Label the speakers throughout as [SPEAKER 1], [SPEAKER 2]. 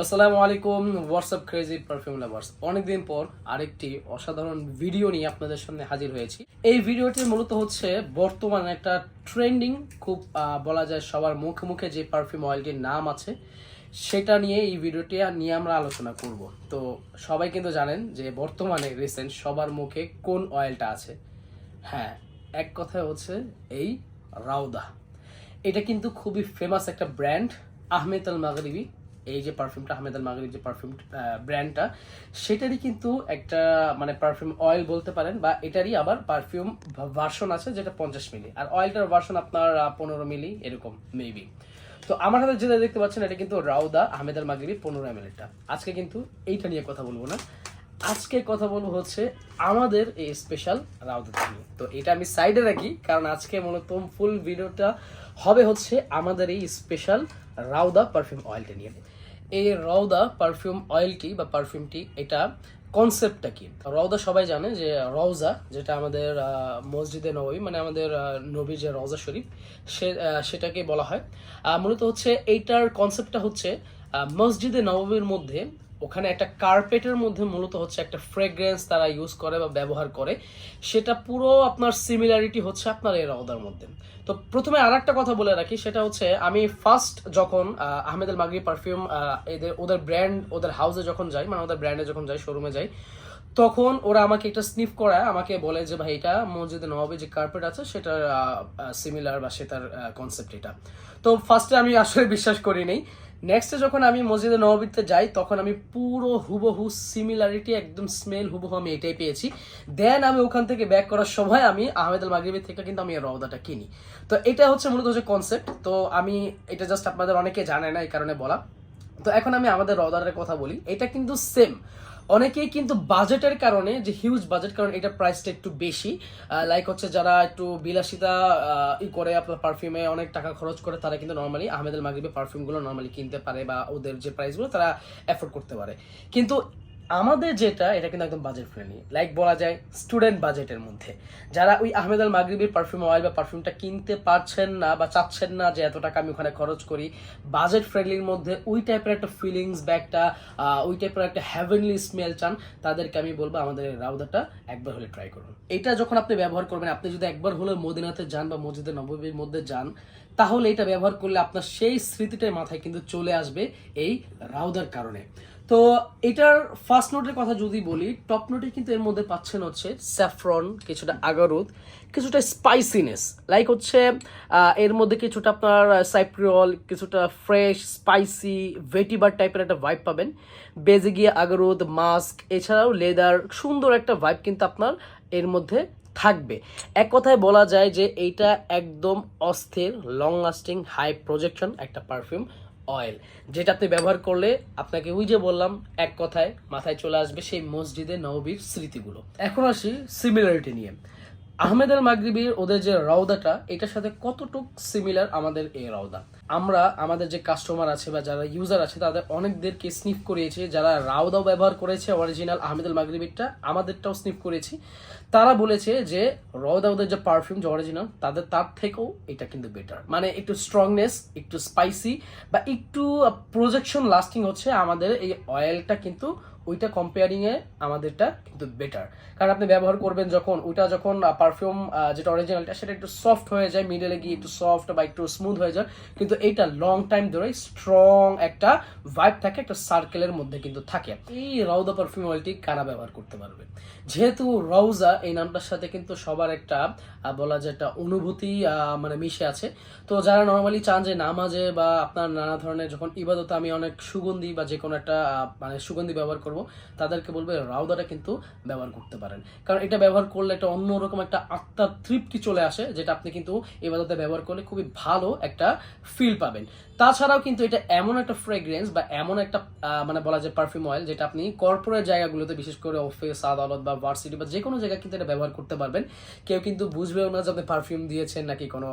[SPEAKER 1] আসসালামু আলাইকুম WhatsApp crazy perfume lovers অনেকদিন পর আরেকটি অসাধারণ ভিডিও নিয়ে আপনাদের সামনে হাজির হয়েছি। এই ভিডিওটি মূলত হচ্ছে বর্তমানে একটা ট্রেন্ডিং খুব বলা যায় সবার মুখে মুখে যে পারফিউম অয়েলটির নাম আছে, সেটা নিয়ে এই ভিডিওটি নিয়ে আমরা আলোচনা করব। তো সবাই কিন্তু জানেন যে বর্তমানে রিসেন্ট সবার মুখে কোন অয়েলটা আছে। হ্যাঁ এক কথায় হচ্ছে এই রাউদা এটা কিন্তু খুবই ফেমাস একটা ব্র্যান্ড আহমেদ আল মাগরিবি এই যে পারফিউমটা আহমেদ আল মাগরিব যে পারফিউম ব্র্যান্ডটা সেটারই কিন্তু একটা মানে পারফিউম অয়েল বলতে পারেন বা এটারই আবার পারফিউম ভার্সন আছে যেটা পঞ্চাশ মিলি। আর অয়েলটার ভার্সন আপনার পনেরো মিলি, এরকম মেবি তো আমার হাতে যেটা দেখতে পাচ্ছেন, এটা কিন্তু রাউদা, আহমেদ আল মাগরিবি পনেরো এম আজকে কিন্তু এইটা নিয়ে কথা বলব না। আজকে কথা বলব হচ্ছে আমাদের এই স্পেশাল রাউদা নিয়ে। তো এটা আমি সাইডে রাখি, কারণ আজকে মূলত ফুল ভিডিওটা হবে হচ্ছে আমাদের এই স্পেশাল রাউদা পারফিউম অয়েলটা নিয়ে। এই রাউদা পারফিউম অয়েলটি বা পারফিউমটি এটা কনসেপ্টটা কি? রওদা সবাই জানে যে রওজা যেটা আমাদের মসজিদে নবী মানে আমাদের নবী যে রওজা শরীফ, সে সেটাকে বলা হয়। মূলত হচ্ছে এইটার কনসেপ্টটা হচ্ছে মসজিদে নববীর মধ্যে ওখানে একটা কার্পেটের মধ্যে মূলত হচ্ছে একটা ফ্রেগ্রেন্স তারা ইউজ করে বা ব্যবহার করে। সেটা পুরো আপনার সিমিলারিটি হচ্ছে আপনার এই রওদার মধ্যে। তো প্রথমে আর একটা কথা বলে রাখি সেটা হচ্ছে আমি ফার্স্ট যখন আহ, আহমেদ আল মাগরি পারফিউম এদের ওদের ব্র্যান্ড ওদের হাউসে যখন যাই মানে ওদের ব্র্যান্ডে যখন যাই শোরুমে যাই তখন ওরা আমাকে একটা স্নিফ করায় আমাকে বলে যে ভাই এটা মসজিদে নবাবে যে কার্পেট আছে সেটার সিমিলার বা সেটার কনসেপ্ট এটা। তো ফার্স্টে আমি আসলে বিশ্বাস করি নেই। নেক্সটে যখন আমি মসজিদে নবাবিতে যাই, তখন আমি পুরো হুবহু সিমিলারিটি একদম স্মেল হুবহু আমি এটাই পেয়েছি। দেন আমি ওখান থেকে ব্যাক করার সময় আমি আহমেদ আল মাগরিবের থেকে কিন্তু আমি রওদাটা কিনি। তো এটা হচ্ছে মূলত হচ্ছে কনসেপ্ট তো আমি এটা জাস্ট আপনাদের অনেকে জানে না এই কারণে বলা। তো এখন আমি আমাদের রওদাটার কথা বলি। এটা কিন্তু সেম অনেকেই কিন্তু বাজেটের কারণে, যে হিউজ বাজেট কারণ এটা প্রাইসটা একটু বেশি লাইক হচ্ছে যারা একটু বিলাসিতা ই করে আপনার পারফিউমে অনেক টাকা খরচ করে, তারা কিন্তু নর্মালি আহমেদ আল মাগরিবের পারফিউমগুলো নর্মালি কিনতে পারে বা ওদের যে প্রাইসগুলো তারা অ্যাফোর্ড করতে পারে। কিন্তু আমাদের যেটা, এটা কিন্তু একদম বাজেট ফ্রেন্ডলি লাইক বলা যায় স্টুডেন্ট বাজেটের মধ্যে। যারা ওই আহমেদ আল মাগরিবির পারফিউম অয়েল বা পারফিউমটা কিনতে পারছেন না বা চাচ্ছেন না যে এত টাকা আমি ওখানে খরচ করি বাজেট ফ্রেন্ডলির মধ্যে ওই টাইপের একটা ফিলিংস বা একটা ওই টাইপের একটা হ্যাভেনলি স্মেল চান, তাদেরকে আমি বলব আমাদের রাউদাটা একবার হলে ট্রাই করুন। এটা যখন আপনি ব্যবহার করবেন, আপনি যদি একবার হলে মদিনাতে যান বা মসজিদে নববীর মধ্যে যান, তাহলে এটা ব্যবহার করলে আপনার সেই স্মৃতিটাই মাথায় কিন্তু চলে আসবে এই রাউদার কারণে। তো এটার ফার্স্ট নোটের কথা যদি বলি টপ নোটে কিন্তু এর মধ্যে পাচ্ছেন হচ্ছে স্যাফরন কিছুটা আগারুদ, কিছুটা স্পাইসিনেস লাইক হচ্ছে এর মধ্যে কিছুটা আপনার সাইপ্রিয়ল কিছুটা ফ্রেশ স্পাইসি ভেটিবার টাইপের একটা ভাইব পাবেন। বেজে গিয়ে আগারুদ মাস্ক এছাড়াও লেদার সুন্দর একটা ভাইব কিন্তু আপনার এর মধ্যে থাকবে। এক কথায় বলা যায় যে এইটা একদম অস্থির লং লাস্টিং হাই প্রজেকশন একটা পারফিউম অয়েল যেটা আপনি ব্যবহার করলে আপনাকে ওই যে বললাম, এক কথায় মাথায় চলে আসবে সেই মসজিদে নবীর স্মৃতিগুলো। এখন আসি সিমিলারিটি নিয়ে। আহমেদ আল মাগরিবির ওদের যে রওদাটা এটার সাথে কতটুক সিমিলার আমাদের এই রওদা আমরা, আমাদের যে কাস্টমার আছে বা যারা ইউজার আছে, তাদের অনেকদেরকে স্নিফ করিয়েছি, যারা রাউদাও ব্যবহার করেছে অরিজিনাল আহমেদ আল মাগরিবিরটা, আমাদেরটাও স্নিফ করেছি তারা বলেছে যে রওদা ওদের যে পারফিউম যে অরিজিনাল তাদের, তার থেকেও এটা কিন্তু বেটার মানে একটু স্ট্রংনেস একটু স্পাইসি বা একটু প্রজেকশন লাস্টিং হচ্ছে আমাদের এই অয়েলটা কিন্তু ওইটা কম্পেয়ারিং এ আমাদেরটা কিন্তু বেটার কারণ আপনি ব্যবহার করবেন যখন, ওইটা যখন পারফিউম যেটা অরিজিনালটা সেটা একটু সফট হয়ে যায় মিডলে গিয়ে একটু সফট বা একটু স্মুথ হয়ে যায়, কিন্তু এইটা লং টাইম ধরে স্ট্রং একটা ভাইব থাকে, একটা সার্কেলের মধ্যে কিন্তু থাকে। এই রাউদা পারফিউম অয়েলটি কারা ব্যবহার করতে পারবে? যেহেতু রওজা এই নামটার সাথে কিন্তু সবার একটা বলা যায় একটা অনুভূতি মানে মিশে আছে। তো যারা নর্মালি চান যে নামাজে বা আপনার নানা ধরনের যখন ইবাদতে আমি অনেক সুগন্ধি বা যে কোনো একটা মানে সুগন্ধি ব্যবহার করব, তাদেরকে বলব রাউদাটা কিন্তু ব্যবহার করতে পারেন। কারণ এটা ব্যবহার করলে একটা অন্যরকম একটা আত্মার তৃপ্তি চলে আসে, যেটা আপনি কিন্তু ইবাদতে ব্যবহার করলে খুবই ভালো একটা ফিল পাবেন। তাছাড়াও কিন্তু এটা এমন একটা ফ্রেগ্রেন্স বা এমন একটা মানে বলা যায় পারফিউম অয়েল যেটা আপনি কর্পোরেট জায়গাগুলোতে বিশেষ করে অফিস আদালত বা ভার্সিটি বা যে কোনো জায়গায় কিন্তু এটা ব্যবহার করতে পারবেন। কেউ কিন্তু বুঝবেও না যে আপনি পারফিউম দিয়েছেন নাকি কোনো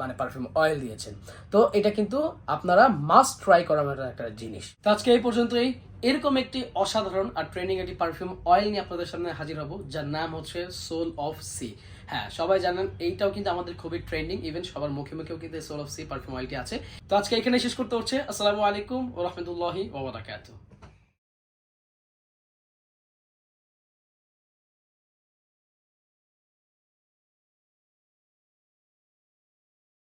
[SPEAKER 1] মানে পারফিউম অয়েল দিয়েছেন। তো এটা কিন্তু আপনারা মাস্ট ট্রাই করার একটা জিনিস। তো আজকে এই পর্যন্তই। এরকম একটি অসাধারণ আর ট্রেনিং একটি পারফিউম অয়েল নিয়ে আপনাদের সামনে হাজির হব, যার নাম হচ্ছে সোল অফ সি হ্যাঁ সবাই জানেন, এইটাও কিন্তু আমাদের খুবই ট্রেন্ডিং ইভেন সবার মুখে মুখেও কিন্তু সোল অফ সি পারফিউম অয়েলটি আছে। তো আজকে এখানে শেষ করতে হচ্ছে। আসসালামু আলাইকুম ও রহমতুল্লাহি